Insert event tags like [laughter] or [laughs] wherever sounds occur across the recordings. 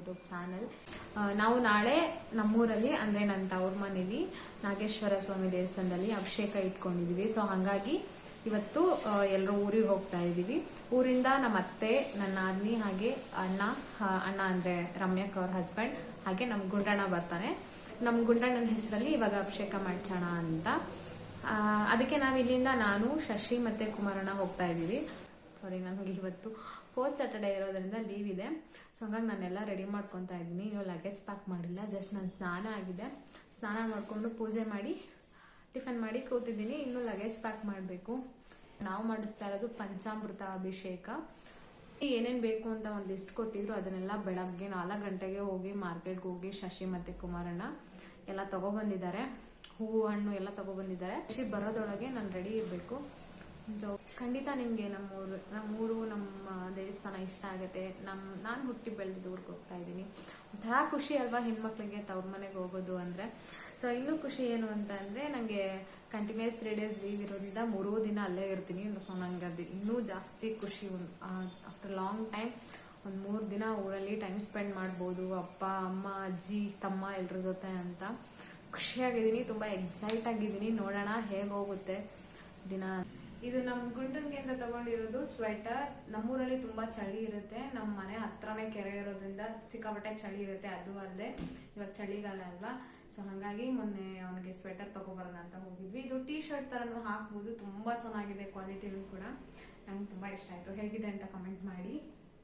YouTube channel ನಾವು ನಾಳೆ ನಮ್ಮೂರಲ್ಲಿ, ಅಂದರೆ ನನ್ನ ತವ್ರ ಮನೇಲಿ ನಾಗೇಶ್ವರ ಸ್ವಾಮಿ ದೇವಸ್ಥಾನದಲ್ಲಿ ಅಭಿಷೇಕ ಇಟ್ಕೊಂಡಿದೀವಿ. ಸೊ ಹಾಗಾಗಿ ಇವತ್ತು ಎಲ್ಲರೂ ಊರಿಗೆ ಹೋಗ್ತಾ ಇದ್ದೀವಿ ಊರಿಂದ ನಮ್ಮ ಅತ್ತೆ, ನನ್ನ ಆದ್ನಿ ಹಾಗೆ ಅಣ್ಣ ಅಣ್ಣ ಅಂದರೆ ರಮ್ಯಕ್ ಅವ್ರ ಹಸ್ಬೆಂಡ್ ಹಾಗೆ ನಮ್ಮ ಗುಂಡಣ್ಣ ಬರ್ತಾನೆ ನಮ್ಮ ಗುಂಡಣ್ಣನ ಹೆಸರಲ್ಲಿ ಇವಾಗ ಅಭಿಷೇಕ ಮಾಡ್ಸೋಣ ಅಂತ. ಅದಕ್ಕೆ ನಾವು ಇಲ್ಲಿಂದ ನಾನು, ಶಶಿ ಮತ್ತೆ ಕುಮಾರಣ್ಣ ಹೋಗ್ತಾ ಇದ್ದೀವಿ ಸಾರಿ ನನಗೆ ಇವತ್ತು ಫೋರ್ತ್ ಸ್ಯಾಟರ್ಡೇ ಇರೋದ್ರಿಂದ ಲೀವ್ ಇದೆ. ಸೊ ಹಂಗಾಗಿ ನಾನೆಲ್ಲ ರೆಡಿ ಮಾಡ್ಕೊತಾ ಇದ್ದೀನಿ. ಇನ್ನು ಲಗೇಜ್ ಪ್ಯಾಕ್ ಮಾಡಿಲ್ಲ. ಜಸ್ಟ್ ನಾನು ಸ್ನಾನ ಆಗಿದೆ. ಸ್ನಾನ ಮಾಡಿಕೊಂಡು ಪೂಜೆ ಮಾಡಿ ಟಿಫನ್ ಮಾಡಿ ಕೂತಿದ್ದೀನಿ. ಇನ್ನು ಲಗೇಜ್ ಪ್ಯಾಕ್ ಮಾಡಬೇಕು. ನಾವು ಮಾಡಿಸ್ತಾ ಇರೋದು ಪಂಚಾಮೃತ ಅಭಿಷೇಕ. ಏನೇನು ಬೇಕು ಅಂತ ಒಂದು ಲಿಸ್ಟ್ ಕೊಟ್ಟಿದ್ರು, ಅದನ್ನೆಲ್ಲ ಬೆಳಗ್ಗೆ ನಾಲ್ಕು ಗಂಟೆಗೆ ಹೋಗಿ ಮಾರ್ಕೆಟ್ಗೆ ಹೋಗಿ ಶಶಿ ಮತ್ತು ಕುಮಾರಣ್ಣ ಎಲ್ಲ ತಗೊಬಂದಿದ್ದಾರೆ. ಹೂವು ಹಣ್ಣು ಎಲ್ಲ ತಗೊಬಂದಿದ್ದಾರೆ. ಶಶಿ ಬರೋದೊಳಗೆ ನಾನು ರೆಡಿ ಇರಬೇಕು. ಖಂಡಿತ ನಿಮಗೆ ನಮ್ಮೂರು ನಮ್ಮೂರು ನಮ್ಮ ದೇವಸ್ಥಾನ ಇಷ್ಟ ಆಗುತ್ತೆ. ನಮ್ಮ ನಾನು ಹುಟ್ಟಿ ಬೆಳೆದ ಊರಿಗೆ ಹೋಗ್ತಾ ಇದ್ದೀನಿ. ಒಂಥರ ಖುಷಿ ಅಲ್ವಾ ಹೆಣ್ಮಕ್ಳಿಗೆ ತವ್ರ ಮನೆಗೆ ಹೋಗೋದು ಅಂದರೆ? ಸೊ ಇನ್ನೂ ಖುಷಿ ಏನು ಅಂತ ಅಂದರೆ ನನಗೆ ಕಂಟಿನ್ಯೂಸ್ ತ್ರೀ ಡೇಸ್ ಲೀವ್ ಇರೋದ್ರಿಂದ ಮೂರೂ ದಿನ ಅಲ್ಲೇ ಇರ್ತೀನಿ ಸೊ ನಂಗೆ ಅದು ಇನ್ನೂ ಜಾಸ್ತಿ ಖುಷಿ ಆಫ್ಟರ್ ಲಾಂಗ್ ಟೈಮ್ ಒಂದು ಮೂರು ದಿನ ಊರಲ್ಲಿ ಟೈಮ್ ಸ್ಪೆಂಡ್ ಮಾಡ್ಬೋದು. ಅಪ್ಪ, ಅಮ್ಮ, ಅಜ್ಜಿ, ತಮ್ಮ ಎಲ್ಲರ ಜೊತೆ ಅಂತ ಖುಷಿಯಾಗಿದ್ದೀನಿ, ತುಂಬ ಎಕ್ಸೈಟ್ ಆಗಿದ್ದೀನಿ. ನೋಡೋಣ ಹೇಗೆ ಹೋಗುತ್ತೆ ದಿನ. ಇದು ನಮ್ಮ ಗುಂಡನ್ಗೆ ಅಂತ ತಗೊಂಡಿರೋದು ಸ್ವೆಟರ್ ನಮ್ಮೂರಲ್ಲಿ ತುಂಬಾ ಚಳಿ ಇರುತ್ತೆ. ನಮ್ಮ ಮನೆ ಹತ್ರನೇ ಕೆರೆ ಇರೋದ್ರಿಂದ ಸಿಕ್ಕಾಪಟ್ಟೆ ಚಳಿ ಇರುತ್ತೆ. ಅದು ಅಲ್ಲದೆ ಇವಾಗ ಚಳಿಗಾಲ ಅಲ್ವಾ? ಸೊ ಹಾಗಾಗಿ ಮೊನ್ನೆ ಅವನಿಗೆ ಸ್ವೆಟರ್ ತಗೊಬರೋಣ ಅಂತ ಹೋಗಿದ್ವಿ. ಇದು ಟೀ ಶರ್ಟ್ ಥರನೂ ಹಾಕ್ಬೋದು. ತುಂಬಾ ಚೆನ್ನಾಗಿದೆ ಕ್ವಾಲಿಟಿನೂ ಕೂಡ. ನಂಗೆ ತುಂಬಾ ಇಷ್ಟ ಆಯ್ತು. ಹೇಗಿದೆ ಅಂತ ಕಮೆಂಟ್ ಮಾಡಿ.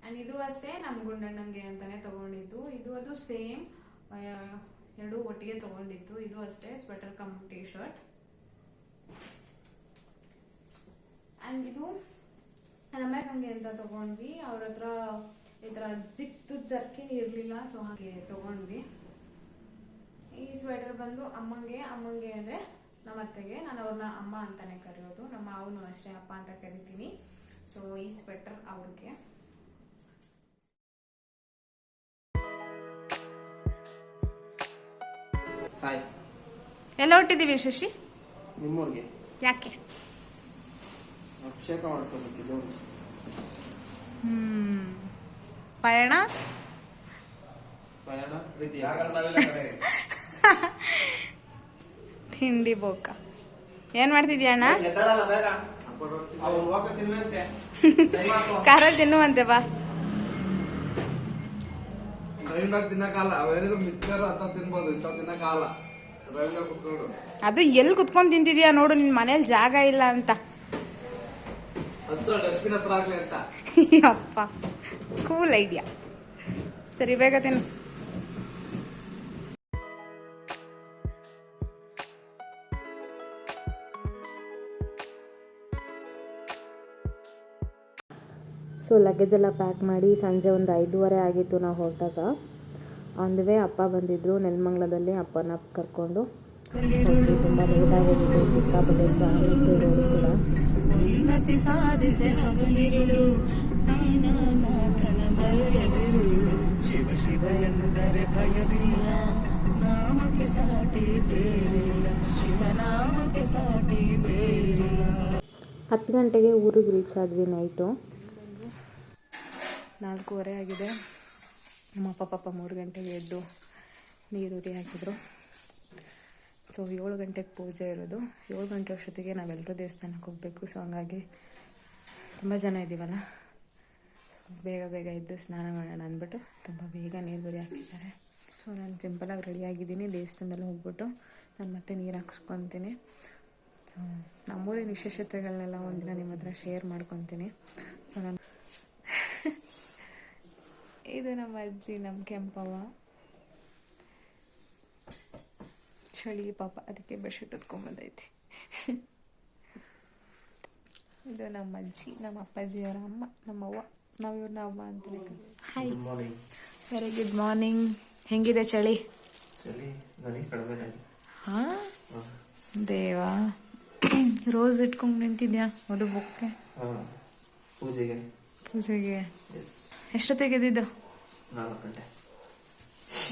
ಆ್ಯಂಡ್ ಇದು ಅಷ್ಟೇ ನಮ್ಮ ಗುಂಡಣ್ಣಂಗೆ ಅಂತಾನೆ ತಗೊಂಡಿದ್ದು. ಇದು ಅದು ಸೇಮ್ ಎರಡು ಒಟ್ಟಿಗೆ ತಗೊಂಡಿದ್ದು. ಇದು ಅಷ್ಟೇ sweater cum T shirt and ಇದು ಹಂಗೆ ಅಂತ ತಗೊಂಡ್ವಿ. ಅವ್ರ ಹತ್ರ ಈ ಥರ ಜಿಕ್ತು ಜರ್ಕಿನ್ ಇರಲಿಲ್ಲ ಸೊ ಹಾಗೆ ತಗೊಂಡ್ವಿ. ಈ ಸ್ವೆಟರ್ ಬಂದು ಅಮ್ಮಂಗೆ ಅಮ್ಮಂಗೆ ಅಂದರೆ ನಮ್ಮ ಅತ್ತೆಗೆ. ನಾನು ಅವ್ರನ್ನ ಅಮ್ಮ ಅಂತಾನೆ ಕರೆಯೋದು. ನಮ್ಮ ಮಾವನು ಅಷ್ಟೇ ಅಪ್ಪ ಅಂತ ಕರಿತೀನಿ. ಸೊ ಈ ಸ್ವೆಟರ್ ಅವ್ರಿಗೆ. ಎಲ್ಲ ಹೊಟ್ಟಿದ್ದೀವಿ ಶಶಿ? ನಿಮ್ಮೂರಿಗೆ. ಯಾಕೆ? ಅಭಿಷೇಕ ಹ್ಮ್ ಪಯಣ ಪಯಣ ರೀತಿ ತಿಂಡಿ ಬೋಕ. ಏನ್ ಮಾಡ್ತಿದ್ಯಾ ಅಣ್ಣ. [laughs] ಖಾರ ತಿನ್ನುವಂತೆ ಬಾ. ಅದು ಎಲ್ಲಿ ಕುತ್ಕೊಂಡ್ ತಿಂತಿದ್ಯಾ ನೋಡು ನಿನ್ ಮನೇಲಿ ಜಾಗ ಇಲ್ಲ ಅಂತ. ಹತ್ರ ಡಸ್ಟ್ಬಿನ್ ಹತ್ರ ಆಗ್ಲಿ ಅಂತ. ಅಪ್ಪ ಕೂಲ್ ಐಡಿಯಾ ಸರಿ ಬೇಗ ತಿನ್ನು. ಸೊ ಲಗೇಜ್ ಎಲ್ಲ ಪ್ಯಾಕ್ ಮಾಡಿ ಸಂಜೆ ಒಂದು ಐದೂವರೆ ಆಗಿತ್ತು ನಾವು ಹೊರಟಾಗ. ಆನ್ ದ ವೇ ಅಪ್ಪ ಬಂದಿದ್ರು. ನೆಲಮಂಗ್ಲದಲ್ಲಿ ಅಪ್ಪನ ಕರ್ಕೊಂಡು. ತುಂಬ ಲೇಟ್ ಆಗೋಗಿತ್ತು. ಸಿಕ್ಕಾಪಟ್ಟೆ ಜಾಮ್ ಇತ್ತು ರೋಡ್ ಕೂಡ. ಉನ್ನತಿ ಸಾಧಿಸೆ ಹಗಲಿರುಳು. ಶಿವ ಶಿವ ಎಂದರೆ ಭಯವಿಲ್ಲ. ನಾಮಕ್ಕೆ ಸಾಟಿ ಬೇರಿಲ್ಲ. ಶಿವನಾಮಕ್ಕೆ ಸಾಟಿ ಬೇರಿಲ್ಲ. ಹತ್ತು ಗಂಟೆಗೆ ಊರಿಗೆ ರೀಚ್ ಆದ್ವಿ ನೈಟು ನಾಲ್ಕೂವರೆ ಆಗಿದೆ. ನಮ್ಮ ಅಪ್ಪ ಪಾಪ ಮೂರು ಗಂಟೆಗೆ ಎದ್ದು ನೀರುರಿ ಹಾಕಿದ್ರು. ಸೊ ಏಳು ಗಂಟೆಗೆ ಪೂಜೆ ಇರೋದು. ಏಳು ಗಂಟೆ ಅಷ್ಟೊತ್ತಿಗೆ ನಾವೆಲ್ಲರೂ ದೇವಸ್ಥಾನಕ್ಕೆ ಹೋಗಬೇಕು. ಸೊ ಹಂಗಾಗಿ ತುಂಬ ಜನ ಇದ್ದೀವಲ್ಲ. ಬೇಗ ಬೇಗ ಎದ್ದು ಸ್ನಾನ ಮಾಡೋಣ ಅಂದ್ಬಿಟ್ಟು ತುಂಬ ಬೇಗ ನೀರು ಬರಿ ಹಾಕಿದ್ದಾರೆ. ಸೊ ನಾನು ಸಿಂಪಲಾಗಿ ರೆಡಿಯಾಗಿದ್ದೀನಿ ದೇವಸ್ಥಾನದಲ್ಲಿ ಹೋಗ್ಬಿಟ್ಟು ನಾನು ಮತ್ತೆ ನೀರು ಹಾಕ್ಸ್ಕೊತೀನಿ. ಸೊ ನಮ್ಮೂರಿನ ವಿಶೇಷತೆಗಳನ್ನೆಲ್ಲ ಒಂದಿನ ನಿಮ್ಮ ಹತ್ರ ಶೇರ್ ಮಾಡ್ಕೊತೀನಿ. ಸೊ ನಾನು [laughs] ಇದು ನಮ್ಮ ಅಜ್ಜಿ, ನಮ್ಮ ಕೆಂಪವ್ವ. ಚಳಿ ಪಾಪ ಅದಕ್ಕೆ ಬೆಡ್ಶೀಟ್ ಹೊತ್ಕೊಂಬಂದೈತಿ ಇದು ನಮ್ಮ ಅಜ್ಜಿ ನಮ್ಮ ಅಪ್ಪಾಜಿ ಅವರ ಅಮ್ಮ ನಮ್ಮವ್ವ ನಾವು ಇವ್ರನ್ನ ಅಮ್ಮ ಅಂತ ಹಾಯ್. ವೆರಿ ಗುಡ್ ಮಾರ್ನಿಂಗ್ ಹೆಂಗಿದೆ ಚಳಿ? ಚಳಿ ನನಗೆ ಕಡಿಮೆ ಆಗಿದೆ ಹಾ? ದೇವಾ. ರೋಸ್ ಇಟ್ಕೊಂಡು ನಿಂತಿದ್ಯಾ ಅದು ಬುಕ್ಕೆ ಹಾ ಪೂಜೆಗೆ. ಪೂಜೆಗೆ? ಎಸ್ ಎಷ್ಟೊತ್ತಿಗೆ ಎದ್ದಿದ್ದು? ನಾಲ್ಕು ಗಂಟೆ.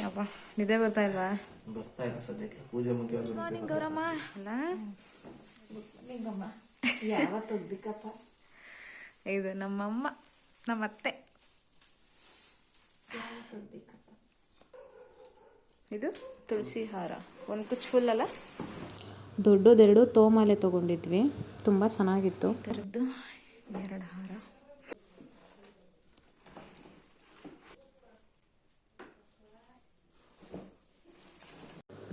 ಯಪ್ಪ ನಿದ್ದೆ ಬರ್ತಾ ಇಲ್ವಾ? ಬರ್ತಾ ಇಲ್ಲ ಸದ್ಯಕ್ಕೆ. ಪೂಜೆ ಮುಗಿಯೋದು ಮಾರ್ನಿಂಗ್ ಗೌರಮ್ಮ. ಅಲ್ಲ? [laughs] ಇದು ನಮ್ಮಮ್ಮ ನಮ್ಮ ಅತ್ತೆ ಇದು ತುಳಸಿ ಹಾರ. ಒಂದು ಕುಚ್ ಫುಲ್ ಅಲ್ಲ? ದೊಡ್ಡದೆರಡು ತೋಮಾಲೆ ತಗೊಂಡಿದ್ವಿ. ತುಂಬ ಚೆನ್ನಾಗಿತ್ತು. ಥರದ್ದು ಎರಡು ಹಾರ.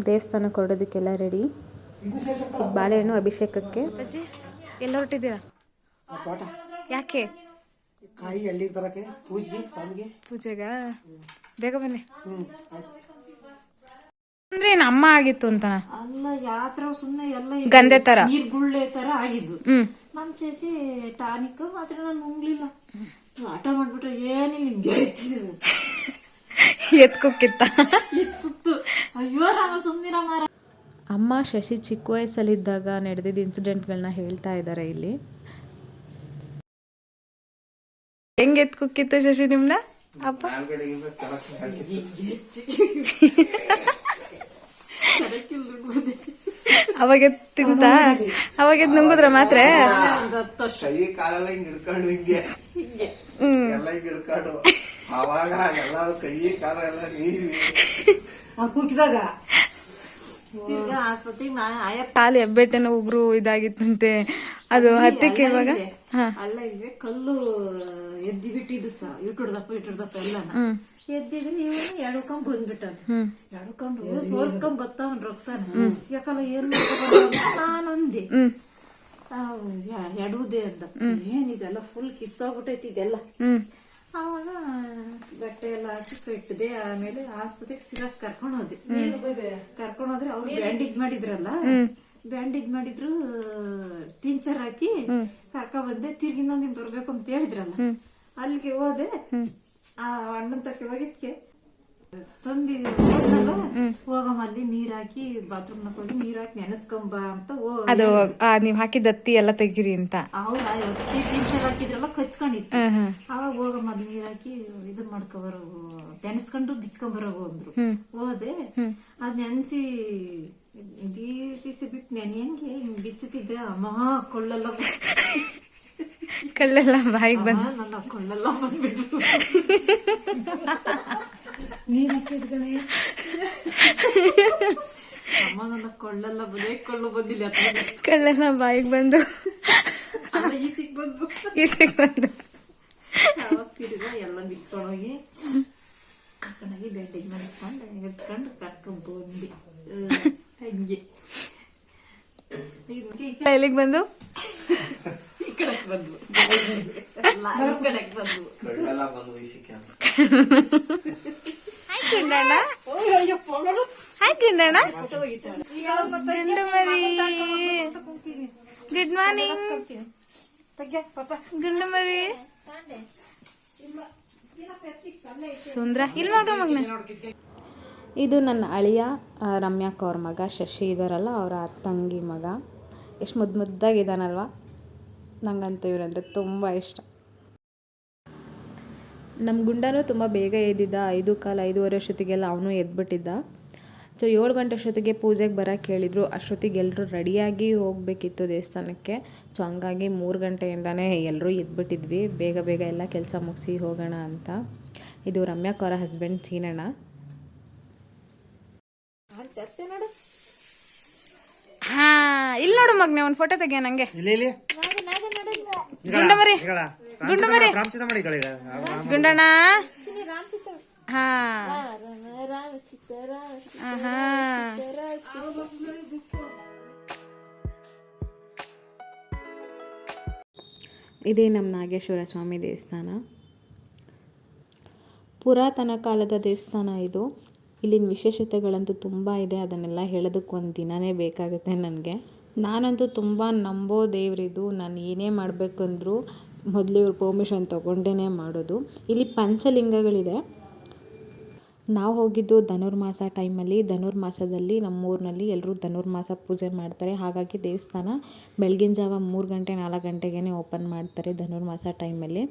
ದೇವಸ್ಥಾನಕ್ಕೆ ಹೊರಡೋದಕ್ಕೆಲ್ಲ ರೆಡಿ ಬಾಳೆಹಣ್ಣು ಅಭಿಷೇಕಕ್ಕೆ. ಎಲ್ಲ ಹೊರಟಿದ್ದೀರಾ? ಯಾಕೆ? ಕಾಯಿ ಎಳ್ಳಿಗೆ ತರಕ್ಕೆ ಪೂಜೆಗೆ? ಸ್ವಾಮಿಗೆ ಪೂಜೆಗ ಬೇಗ ಬನ್ನಿ. ಅಂದ್ರೆ ಏನು ಅಮ್ಮ ಆಗಿತ್ತು ಅಂತನ? ಅಲ್ಲ ಯಾತ್ರ ಸುಮ್ಮನೆ ಎಲ್ಲ ಗಂಧೆ ತರ. ನೀರ್ ಗುಳ್ಳೆ ತರ ಆಗಿದ್ದು. ನಮ್ ಚೇಸಿ ಟಾನಿಕ್ ಮಾತ್ರ ನಾನು ನುಂಗ್ಲಿಲ್ಲ. ಆಟ ಮಾಡ್ಬಿಟ್ರೆ ಏನಿಲ್ಲ ಹಿಂಗೆ. ಎತ್ಕೊಕ್ಕಿತ್ತ. ಅಯ್ಯೋ ರಾಮ ಅಮ್ಮ. ಶಶಿ ಚಿಕ್ಕ ವಯಸ್ಸಲ್ಲಿದ್ದಾಗ ನಡೆದಿದ್ದ ಇನ್ಸಿಡೆಂಟ್ಗಳನ್ನ ಹೇಳ್ತಾ ಇದ್ದಾರೆ ಇಲ್ಲಿ. ಹೆಂಗ್ ಎತ್ಕೊಕ್ಕಿತ್ತ ಶಶಿ ನಿಮ್ನ? ಅಪ್ಪ? ಅವಾಗ ತಿಂತ? ಅವಾಗ ನುಂಗುದ್ರ ಮಾತ್ರ? ಒಂದ್ ಅವಾಗ ಎಲ್ಲಾರು ಕೈ ಕಾಲ ಎಲ್ಲ ನೀವಿ ಕೂಕಿದಾಗ ತಿರ್ಗಾ ಆಸ್ಪತ್ರೆಗೆ ನಾ ಆಯ ಕಾಲು ಹೆಬ್ಬೆಟ್ಟನ ಉಗುರು ಇದಾಗಿತ್ತಂತೆ. ಅದು ಹತ್ತಕ್ಕೆ ಇವಾಗ? ಅಲ್ಲ ಇವೆ ಕಲ್ಲು ಎದ್ದಿ ಬಿಟ್ಟಿದ್ದು ಚ ಇಟ್ಟುಡ್ದಪ್ಪ ಇಟ್ಟುಡ್ದಪ್ಪ ಎಲ್ಲ ಎದ್ದಿದ್ರೆ ಇವನು ಎಡ್ಕೊಂಡ್ ಬಂದ್ಬಿಟ್ಟ ಎಡ್ಕೊಂಡು ಸೋರ್ಸ್ಕೊಂಡ್ ಬತ್ತಾವನ್ ರೊಕ್ತಾನ. ಯಾಕಲ್ಲ ಏನ್ ನಾನೊಂದೆ. ಎಡುವುದೇ ಅಂತ ಏನಿದೆಲ್ಲ ಫುಲ್ ಕಿತ್ತೋಗ್ಬಿಟ್ಟೈತಿ ಇದೆಲ್ಲ. ಅವಾಗ ಬಟ್ಟೆ ಎಲ್ಲ ಹಾಕಿ ಕಟ್ಟಿದೆ ಆಮೇಲೆ ಆಸ್ಪತ್ರೆಗೆ ಸಿರಾಕ್ ಕರ್ಕೊಂಡ್ ಹೋದೆ. ಕರ್ಕೊಂಡ್ ಹೋದ್ರೆ ಅವ್ರು ಬ್ಯಾಂಡೇಜ್ ಮಾಡಿದ್ರಲ್ಲ? ಬ್ಯಾಂಡೇಜ್ ಮಾಡಿದ್ರು ಟಿಂಚರ್ ಹಾಕಿ ಕರ್ಕೊ ಬಂದೆ. ತಿರ್ಗಿ ಇನ್ನೊಂದಿನ ಬರ್ಬೇಕು ಅಂತ ಹೇಳಿದ್ರಲ್ಲ? ಅಲ್ಲಿಗೆ ಹೋದೆ. ಆ ಅಣ್ಣನ್ ತಕ್ಕ ಹೋಗಿದ್ಕೆ. ತಂದಿ ಹೋದ್ನಲ್ಲ, ಹೋಗಮ್ಮ ಅಲ್ಲಿ ನೀರ್ ಹಾಕಿ ಬಾತ್ರೂಮ್ ಹೋಗಿ ನೀರ್ ಹಾಕಿ ನೆನೆಸ್ಕೊಂಬ ಅಂತ ಓ ಅದು ಆ, ನೀವ್ ಹಾಕಿದ ಹತ್ತಿ ಎಲ್ಲ ತೆಗಿರಿ ಅಂತ. ಅವ್ರ ಹಾಕಿದ್ರಲ್ಲ ಕಚ್ಕೊಂಡಿತ್ತು. ಅವಾಗ ಹೋಗಮ್ಮ ಅದ್ ನೀರ್ ಹಾಕಿ ಇದನ್ ಮಾಡ್ಕೊಬರೋ ನೆನೆಸ್ಕೊಂಡು ಬಿಚ್ಕೊಂಬರೋ ಅಂದ್ರು. ಹೋದೆ. ಅದ್ ನೆನ್ಸಿ ಬೀಸಿಸಿ ಬಿಟ್ಟು ನೆನೆಯಂಗೆ ಹಿಂಗ್ ಬಿಚ್ಚುತ್ತಿದ್ದೆ ಅಮ್ಮ ಕೊಳ್ಳಲ್ಲ ಕಳ್ಳೆಲ್ಲ ಬಾಯಿಗೆ ಬಂದ್ ನನ್ನ ಕೊಳ್ಳಲ್ಲ ಬಂದ್ಬಿಟ್ಟು [laughs] ನೀರ್ ಹಾಕಿದ್ಗಣೆ ಕೊಳ್ಳೆಲ್ಲ ಬದೇ ಕೊಳ್ಳು ಬಂದಿಲ್ಲ ಕಳ್ಳೆಲ್ಲ ಬಾಯಿಗೆ ಬಂದು. ಈಚೆಗ್ ಬಂದು. ಬಂದು ಎಲ್ಲ ಬಿಚ್ಕೊಂಡೋಗಿ ಕರ್ಕೊಂಡೋಗಿ ಬ್ಯಾಂಡೇಜ್ ಮಾಡಿಸ್ಕೊಂಡು ಎತ್ಕೊಂಡು ಕರ್ಕೊಂಡ್ಬಂದು ಹಂಗೆ. ಕಡೆ- ಎಲ್ಲಿಗೆ ಬಂದು? ಈ ಕಡೆಗ್ ಬಂದು ಬಂದು ಕಡೆಗ್ ಬಂದ್ವು. ಕಳ್ಳೆಲ್ಲ ಬಂದು ಗುಂಡಣ್ಣ ಗುಂಡು ಮರಿ. ಗುಡ್ ಮಾರ್ನಿಂಗ್ ಗುಂಡು ಮರಿ. ಸುಂದ್ರ ಇಲ್ಲಿ ನೋಡ್ರಿ ಮಗ್ನ. ಇದು ನನ್ನ ಅಳಿಯ ರಮ್ಯಾಕ್ ಅವ್ರ ಮಗ ಶಶಿ ಇದಾರಲ್ಲ ಅವರ ತಂಗಿ ಮಗ. ಎಷ್ಟು ಮುದ್ದು ಮುದ್ದಾಗಿದ್ದಾನಲ್ವ? ನಂಗಂತೂ ಇವರಂದರೆ ತುಂಬ ಇಷ್ಟ. ನಮ್ಮ ಗುಂಡನೂ ತುಂಬ ಬೇಗ ಎದ್ದಿದ್ದ. ಐದು ಕಾಲು ಐದೂವರೆ ಅಷ್ಟೊತ್ತಿಗೆಲ್ಲ ಅವನು ಎದ್ಬಿಟ್ಟಿದ್ದ. ಸೊ ಏಳು ಗಂಟೆ ಅಷ್ಟೊತ್ತಿಗೆ ಪೂಜೆಗೆ ಬರೋಕ್ಕೆ ಹೇಳಿದರು. ಅಷ್ಟೊತ್ತಿಗೆ ಎಲ್ಲರೂ ರೆಡಿಯಾಗಿ ಹೋಗಬೇಕಿತ್ತು ದೇವಸ್ಥಾನಕ್ಕೆ. ಸೊ ಹಂಗಾಗಿ ಮೂರು ಗಂಟೆಯಿಂದನೇ ಎಲ್ಲರೂ ಎದ್ಬಿಟ್ಟಿದ್ವಿ. ಬೇಗ ಬೇಗ ಎಲ್ಲ ಕೆಲಸ ಮುಗಿಸಿ ಹೋಗೋಣ ಅಂತ. ಇದು ರಮ್ಯಾಕ್ ಅವರ ಹಸ್ಬೆಂಡ್ ಸೀನಣ್ಣ. ಹಾ ಇಲ್ಲಿ ನೋಡು ಮಗ್ನೆ ಒಂದು ಫೋಟೋ ತೆಗಿಯ ನಂಗೆ. ಇಲ್ಲಿ ಗುಂಡಮರಿ ಗುಂಡ ಮರಿ ಗುಂಡ ಮರಿ. ರಾಮಚಿತ ಮಾಡಿ ಗಳಿಗ ಗುಂಡಣ್ಣ. ಹಾ ಇದೇ ನಮ್ಮ ನಾಗೇಶ್ವರ ಸ್ವಾಮಿ ದೇವಸ್ಥಾನ. ಪುರಾತನ ಕಾಲದ ದೇವಸ್ಥಾನ ಇದು. ಇಲ್ಲಿನ ವಿಶೇಷತೆಗಳಂತೂ ತುಂಬ ಇದೆ. ಅದನ್ನೆಲ್ಲ ಹೇಳೋದಕ್ಕೆ ಒಂದು ದಿನವೇ ಬೇಕಾಗುತ್ತೆ ನನಗೆ. ನಾನಂತೂ ತುಂಬ ನಂಬೋ ದೇವರಿದು. ನಾನು ಏನೇ ಮಾಡಬೇಕಂದ್ರೂ ಮೊದಲು ಇವ್ರ ಪರ್ಮಿಷನ್ ತೊಗೊಂಡೇ ಮಾಡೋದು. ಇಲ್ಲಿ ಪಂಚಲಿಂಗಗಳಿದೆ. ನಾವು ಹೋಗಿದ್ದು ಧನುರ್ಮಾಸ ಟೈಮಲ್ಲಿ. ಧನುರ್ಮಾಸದಲ್ಲಿ ನಮ್ಮೂರಿನಲ್ಲಿ ಎಲ್ಲರೂ ಧನುರ್ಮಾಸ ಪೂಜೆ ಮಾಡ್ತಾರೆ. ಹಾಗಾಗಿ ದೇವಸ್ಥಾನ ಬೆಳಗಿನ ಜಾವ ಮೂರು ಗಂಟೆ, ನಾಲ್ಕು ಗಂಟೆಗೇ ಓಪನ್ ಮಾಡ್ತಾರೆ ಧನುರ್ಮಾಸ ಟೈಮಲ್ಲಿ.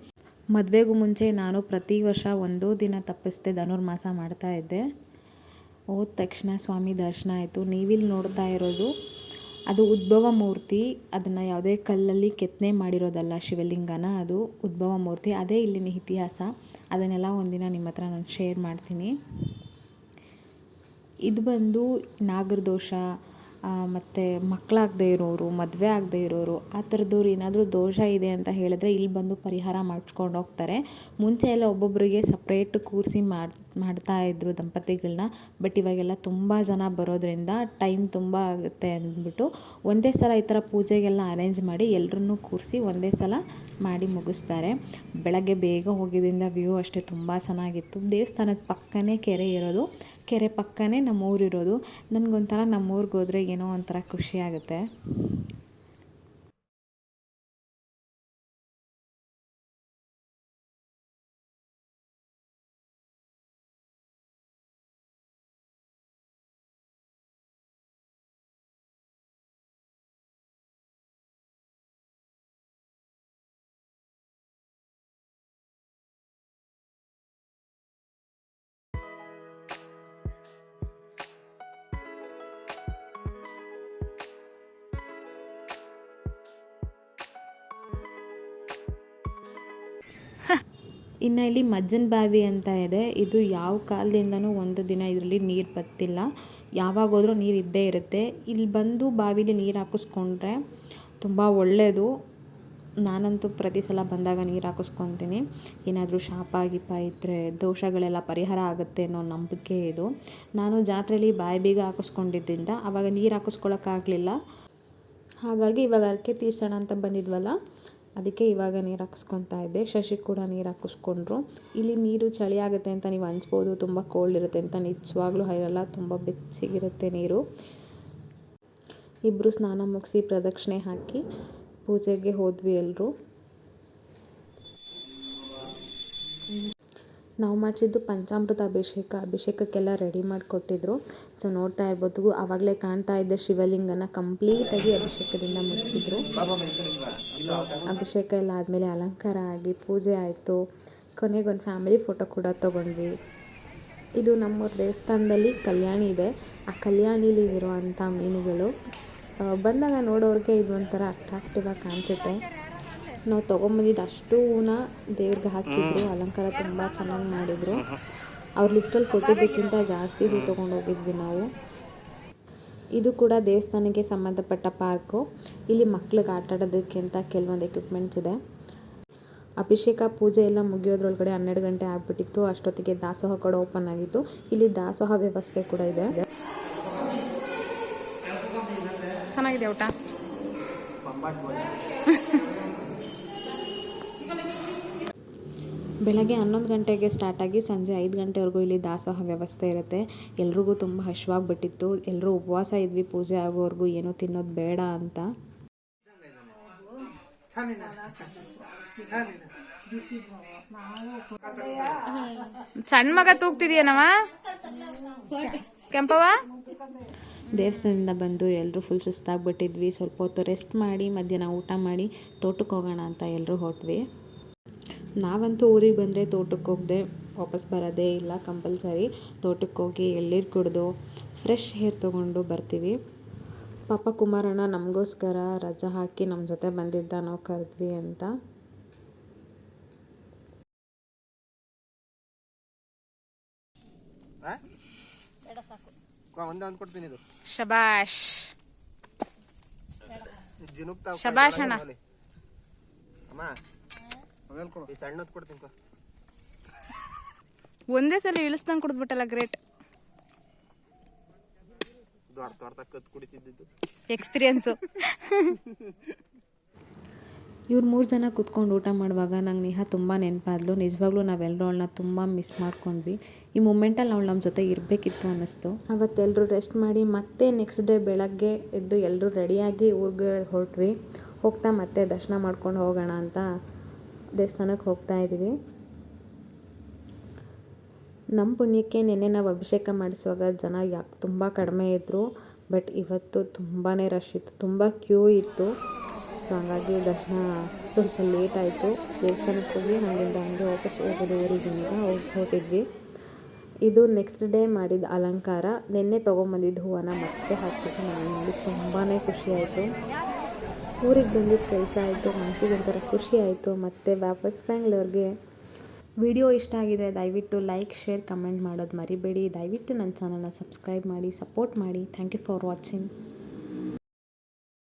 ಮದುವೆಗೂ ಮುಂಚೆ ನಾನು ಪ್ರತಿ ವರ್ಷ ಒಂದು ದಿನ ತಪ್ಪಿಸ್ದೆ ಧನುರ್ಮಾಸ ಮಾಡ್ತಾ ಇದ್ದೆ. ಹೋದ ತಕ್ಷಣ ಸ್ವಾಮಿ ದರ್ಶನ ಆಯಿತು. ನೀವಿಲ್ಲಿ ನೋಡ್ತಾ ಇರೋದು ಅದು ಉದ್ಭವ ಮೂರ್ತಿ, ಅದನ್ನು ಯಾವುದೇ ಕಲ್ಲಲ್ಲಿ ಕೆತ್ತನೆ ಮಾಡಿರೋದಲ್ಲ ಶಿವಲಿಂಗನ, ಅದು ಉದ್ಭವ ಮೂರ್ತಿ. ಅದೇ ಇಲ್ಲಿನ ಇತಿಹಾಸ. ಅದನ್ನೆಲ್ಲ ಒಂದಿನ ನಿಮ್ಮ ಹತ್ರ ನಾನು ಶೇರ್ ಮಾಡ್ತೀನಿ. ಇದು ಬಂದು ನಾಗರದೋಷ ಮತ್ತು ಮಕ್ಕಳಾಗದೇ ಇರೋರು, ಮದುವೆ ಆಗದೇ ಇರೋರು, ಆ ಥರದವ್ರು ಏನಾದರೂ ದೋಷ ಇದೆ ಅಂತ ಹೇಳಿದ್ರೆ ಇಲ್ಲಿ ಬಂದು ಪರಿಹಾರ ಮಾಡಿಸ್ಕೊಂಡು ಹೋಗ್ತಾರೆ. ಮುಂಚೆ ಎಲ್ಲ ಒಬ್ಬೊಬ್ಬರಿಗೆ ಸಪ್ರೇಟ್ ಕೂರಿಸಿ ಮಾಡಿ ಮಾಡ್ತಾಯಿದ್ರು ದಂಪತಿಗಳನ್ನ ಬಟ್ ಇವಾಗೆಲ್ಲ ತುಂಬ ಜನ ಬರೋದ್ರಿಂದ ಟೈಮ್ ತುಂಬ ಆಗುತ್ತೆ ಅಂದ್ಬಿಟ್ಟು ಒಂದೇ ಸಲ ಈ ಥರ ಪೂಜೆಗೆಲ್ಲ ಅರೇಂಜ್ ಮಾಡಿ ಎಲ್ಲರನ್ನೂ ಕೂರಿಸಿ ಒಂದೇ ಸಲ ಮಾಡಿ ಮುಗಿಸ್ತಾರೆ. ಬೆಳಗ್ಗೆ ಬೇಗ ಹೋಗಿದ್ದರಿಂದ ವ್ಯೂ ಅಷ್ಟೇ ತುಂಬ ಚೆನ್ನಾಗಿತ್ತು. ದೇವಸ್ಥಾನದ ಪಕ್ಕನೇ ಕೆರೆ ಇರೋದು. ಕೆರೆ ಪಕ್ಕನೇ ನಮ್ಮ ಊರಿರೋದು ನನಗೊಂಥರ ನಮ್ಮ ಊರಿಗೆ ಹೋದರೆ ಏನೋ ಒಂಥರ ಖುಷಿ ಆಗುತ್ತೆ. ಇನ್ನು ಇಲ್ಲಿ ಮಜ್ಜನ ಬಾವಿ ಅಂತ ಇದೆ. ಇದು ಯಾವ ಕಾಲದಿಂದನೂ ಒಂದು ದಿನ ಇದರಲ್ಲಿ ನೀರು ಬತ್ತಿಲ್ಲ ಯಾವಾಗೋದ್ರೂ ನೀರು ಇದ್ದೇ ಇರುತ್ತೆ. ಇಲ್ಲಿ ಬಂದು ಬಾವಿಲಿ ನೀರು ಹಾಕಿಸ್ಕೊಂಡ್ರೆ ತುಂಬ ಒಳ್ಳೆಯದು ನಾನಂತೂ ಪ್ರತಿ ಸಲ ಬಂದಾಗ ನೀರು ಹಾಕಿಸ್ಕೊತೀನಿ. ಏನಾದರೂ ಶಾಪ ಗೀಪ ಇದ್ದರೆ ದೋಷಗಳೆಲ್ಲ ಪರಿಹಾರ ಆಗುತ್ತೆ ಅನ್ನೋ ನಂಬಿಕೆ ಇದು. ನಾನು ಜಾತ್ರೆಯಲ್ಲಿ ಬಾಯಿ ಬೀಗ ಹಾಕಿಸ್ಕೊಂಡಿದ್ದರಿಂದ ಆವಾಗ ನೀರು ಹಾಕಿಸ್ಕೊಳಕ್ಕಾಗಲಿಲ್ಲ. ಹಾಗಾಗಿ ಇವಾಗ ಹರಕೆ ತೀರ್ಸೋಣ ಅಂತ ಬಂದಿದ್ವಲ್ಲ ಅದಕ್ಕೆ ಇವಾಗ ನೀರು ಹಾಕಿಸ್ಕೊತಾ ಇದ್ದೆ. ಶಶಿ ಕೂಡ ನೀರು ಹಾಕಿಸ್ಕೊಂಡ್ರು. ಇಲ್ಲಿ ನೀರು ಚಳಿ ಆಗುತ್ತೆ ಅಂತ ನೀವು ಅನ್ಸ್ಬೋದು. ತುಂಬ ಕೋಲ್ಡ್ ಇರುತ್ತೆ ಅಂತ ನಿಜವಾಗ್ಲೂ ಹೈರಲ್ಲ ತುಂಬ ಬೆಚ್ಚಿಗಿರುತ್ತೆ ನೀರು. ಇಬ್ಬರು ಸ್ನಾನ ಮುಗಿಸಿ ಪ್ರದಕ್ಷಿಣೆ ಹಾಕಿ ಪೂಜೆಗೆ ಹೋದ್ವಿ ಎಲ್ಲರೂ ನಾವು ಮಾಡಿಸಿದ್ದು ಪಂಚಾಮೃತ ಅಭಿಷೇಕ. ಅಭಿಷೇಕಕ್ಕೆಲ್ಲ ರೆಡಿ ಮಾಡಿಕೊಟ್ಟಿದ್ರು. ಸೊ ನೋಡ್ತಾ ಇರ್ಬೋದು. ಆವಾಗಲೇ ಕಾಣ್ತಾ ಇದ್ದ ಶಿವಲಿಂಗನ ಕಂಪ್ಲೀಟಾಗಿ ಅಭಿಷೇಕದಿಂದ ಮುಗಿಸಿದ್ರು. ಅಭಿಷೇಕ ಎಲ್ಲ ಆದಮೇಲೆ ಅಲಂಕಾರ ಆಗಿ ಪೂಜೆ ಆಯಿತು. ಕೊನೆಗೊಂದು ಫ್ಯಾಮಿಲಿ ಫೋಟೋ ಕೂಡ ತೊಗೊಂಡ್ವಿ. ಇದು ನಮ್ಮೂರು ದೇವಸ್ಥಾನದಲ್ಲಿ ಕಲ್ಯಾಣಿ ಇದೆ. ಆ ಕಲ್ಯಾಣಿಲಿ ಇರುವಂಥ ಮೀನುಗಳು ಬಂದಾಗ ನೋಡೋರಿಗೆ ಇದು ಒಂಥರ ಅಟ್ರಾಕ್ಟಿವ್ ಆಗಿ ಕಾಣಿಸುತ್ತೆ. ನಾವು ತೊಗೊಂಬಂದಿದ್ದು ಅಷ್ಟು ಹೂನ ದೇವ್ರಿಗೆ ಹಾಕಿದ್ರು, ಅಲಂಕಾರ ತುಂಬ ಚೆನ್ನಾಗಿ ಮಾಡಿದರು. ಅವ್ರ ಲಿಸ್ಟಲ್ಲಿ ಕೊಟ್ಟಿದ್ದಕ್ಕಿಂತ ಜಾಸ್ತಿ ಹೂ ತೊಗೊಂಡೋಗಿದ್ವಿ ನಾವು. ಇದು ಕೂಡ ದೇವಸ್ಥಾನಕ್ಕೆ ಸಂಬಂಧಪಟ್ಟ ಪಾರ್ಕು. ಇಲ್ಲಿ ಮಕ್ಳಿಗೆ ಆಟ ಆಡೋದಕ್ಕೆ ಅಂತ ಕೆಲವೊಂದು ಎಕ್ವಿಪ್ಮೆಂಟ್ಸ್ ಇದೆ. ಅಭಿಷೇಕ ಪೂಜೆ ಎಲ್ಲ ಮುಗಿಯೋದ್ರೊಳಗಡೆ ಹನ್ನೆರಡು ಗಂಟೆ ಆಗ್ಬಿಟ್ಟಿತ್ತು. ಅಷ್ಟೊತ್ತಿಗೆ ದಾಸೋಹ ಕೂಡ ಓಪನ್ ಆಗಿತ್ತು. ಇಲ್ಲಿ ದಾಸೋಹ ವ್ಯವಸ್ಥೆ ಕೂಡ ಇದೆ. ಚೆನ್ನಾಗಿದೆ ಊಟ? ಬೆಳಗ್ಗೆ ಹನ್ನೊಂದು ಗಂಟೆಗೆ ಸ್ಟಾರ್ಟ್ ಆಗಿ ಸಂಜೆ ಐದು ಗಂಟೆವರೆಗೂ ಇಲ್ಲಿ ದಾಸೋಹ ವ್ಯವಸ್ಥೆ ಇರುತ್ತೆ. ಎಲ್ರಿಗೂ ತುಂಬ ಹಶ್ವಾಗ್ಬಿಟ್ಟಿತ್ತು. ಎಲ್ಲರೂ ಉಪವಾಸ ಇದ್ವಿ ಪೂಜೆ ಆಗೋವರೆಗೂ ಏನೂ ತಿನ್ನೋದು ಬೇಡ ಅಂತ. ಸಣ್ಣ ಮಗ ತೂಗ್ತಿದ್ಯಾನವ? ಕೆಂಪವ ದೇವಸ್ಥಾನದಿಂದ ಬಂದು ಎಲ್ಲರೂ ಫುಲ್ ಸುಸ್ತಾಗ್ಬಿಟ್ಟಿದ್ವಿ. ಸ್ವಲ್ಪ ಹೊತ್ತು ರೆಸ್ಟ್ ಮಾಡಿ ಮಧ್ಯಾಹ್ನ ಊಟ ಮಾಡಿ ತೋಟಕ್ಕೆ ಹೋಗೋಣ ಅಂತ ಎಲ್ಲರೂ ಹೊರಟ್ವಿ ನಾವಂತೂ ಊರಿಗೆ ಬಂದರೆ ತೋಟಕ್ಕೆ ಹೋಗದೆ ವಾಪಸ್ ಬರೋದೇ ಇಲ್ಲ ಕಂಪಲ್ಸರಿ. ತೋಟಕ್ಕೆ ಹೋಗಿ ಎಳ್ನೀರು ಕುಡಿದು ಫ್ರೆಶ್ ಹೇರ್ ತೊಗೊಂಡು ಬರ್ತೀವಿ. ಪಾಪ ಕುಮಾರಣ್ಣ ನಮಗೋಸ್ಕರ ರಜಾ ಹಾಕಿ ನಮ್ಮ ಜೊತೆ ಬಂದಿದ್ದ ನಾವು ಕರೆದ್ವಿ ಅಂತ. ಇದು. ಶಬಾಷ್. ಅಣ್ಣ. ಅಮ್ಮ. ಈ ಸಣ್ಣದ್ ಕೊಡ್ತೀನಿ ಒಂದೇ ಸಲ ಇಳಿಸ್ದಂಗೆ ಕುಡಿದ್ಬಿಟ್ಟಲ್ಲ ಗ್ರೇಟ್. ದೊಡ್ಡ ದೊಡ್ಡ ಕತ್ ಕುಡಿತಿದ್ದು ಎಕ್ಸ್ಪೀರಿಯನ್ಸು ಇವ್ರು ಮೂರು ಜನ ಕೂತ್ಕೊಂಡು ಊಟ ಮಾಡುವಾಗ ನಂಗೆ ನೇಹ ತುಂಬ ನೆನಪಾದ್ಲು. ನಿಜವಾಗ್ಲೂ ನಾವೆಲ್ಲರೂ ಅವಳನ್ನ ತುಂಬ ಮಿಸ್ ಮಾಡ್ಕೊಂಡ್ವಿ. ಈ ಮೂಮೆಂಟಲ್ಲಿ ಅವಳು ನಮ್ಮ ಜೊತೆ ಇರಬೇಕಿತ್ತು ಅನ್ನಿಸ್ತು. ಅವತ್ತೆಲ್ಲರೂ ರೆಸ್ಟ್ ಮಾಡಿ ಮತ್ತೆ ನೆಕ್ಸ್ಟ್ ಡೇ ಬೆಳಗ್ಗೆ ಎದ್ದು ಎಲ್ಲರೂ ರೆಡಿಯಾಗಿ ಊರಿಗೆ ಹೊರಟ್ವಿ. ಹೋಗ್ತಾ ಮತ್ತೆ ದರ್ಶನ ಮಾಡ್ಕೊಂಡು ಹೋಗೋಣ ಅಂತ ದೇವಸ್ಥಾನಕ್ಕೆ ಹೋಗ್ತಾ ಇದ್ದೀವಿ. ನಮ್ಮ ಪುಣ್ಯಕ್ಕೆ ನಿನ್ನೆ ನಾವು ಅಭಿಷೇಕ ಮಾಡಿಸುವಾಗ ಜನ ಯಾಕೆ ತುಂಬ ಕಡಿಮೆ ಇದ್ದರು ಬಟ್ ಇವತ್ತು ತುಂಬಾ ರಶ್ ಇತ್ತು, ತುಂಬ ಕ್ಯೂ ಇತ್ತು. ಸೊ ಹಾಗಾಗಿ ದರ್ಶನ ಸ್ವಲ್ಪ ಲೇಟ್ ಆಯಿತು. ದೇವಸ್ಥಾನಕ್ಕೆ ಹೋಗಿ ಅಲ್ಲಿಂದ ಹಂಗೆ ವಾಪಸ್ ಹೋಗೋದು ಊರಿಗೆ ಅಂತ ಹೋಗಿ, ಹೋಗಿದ್ವಿ. ಇದು ನೆಕ್ಸ್ಟ್ ಡೇ ಮಾಡಿದ ಅಲಂಕಾರ. ನಿನ್ನೆ ತೊಗೊಂಬಂದಿದ್ದ ಹೂವನ್ನ ಮತ್ತೆ ಹಾಕ್ಬಿಟ್ಟು ನನಗೆ ತುಂಬಾ ಖುಷಿಯಾಯಿತು ಊರಿಗೆ ಬಂದಿದ್ದು ಕೆಲಸ ಆಯಿತು ಮನಸ್ಸಿಗೆ ಒಂಥರ ಖುಷಿ ಆಯಿತು, ಮತ್ತು ವಾಪಸ್ ಬ್ಯಾಂಗ್ಳೂರ್ಗೆ. ವಿಡಿಯೋ ಇಷ್ಟ ಆಗಿದ್ರೆ ದಯವಿಟ್ಟು ಲೈಕ್, ಶೇರ್, ಕಮೆಂಟ್ ಮಾಡೋದು ಮರಿಬೇಡಿ. ದಯವಿಟ್ಟು ನನ್ನ ಚಾನಲ್ನ ಸಬ್ಸ್ಕ್ರೈಬ್ ಮಾಡಿ, ಸಪೋರ್ಟ್ ಮಾಡಿ. Thank you for watching.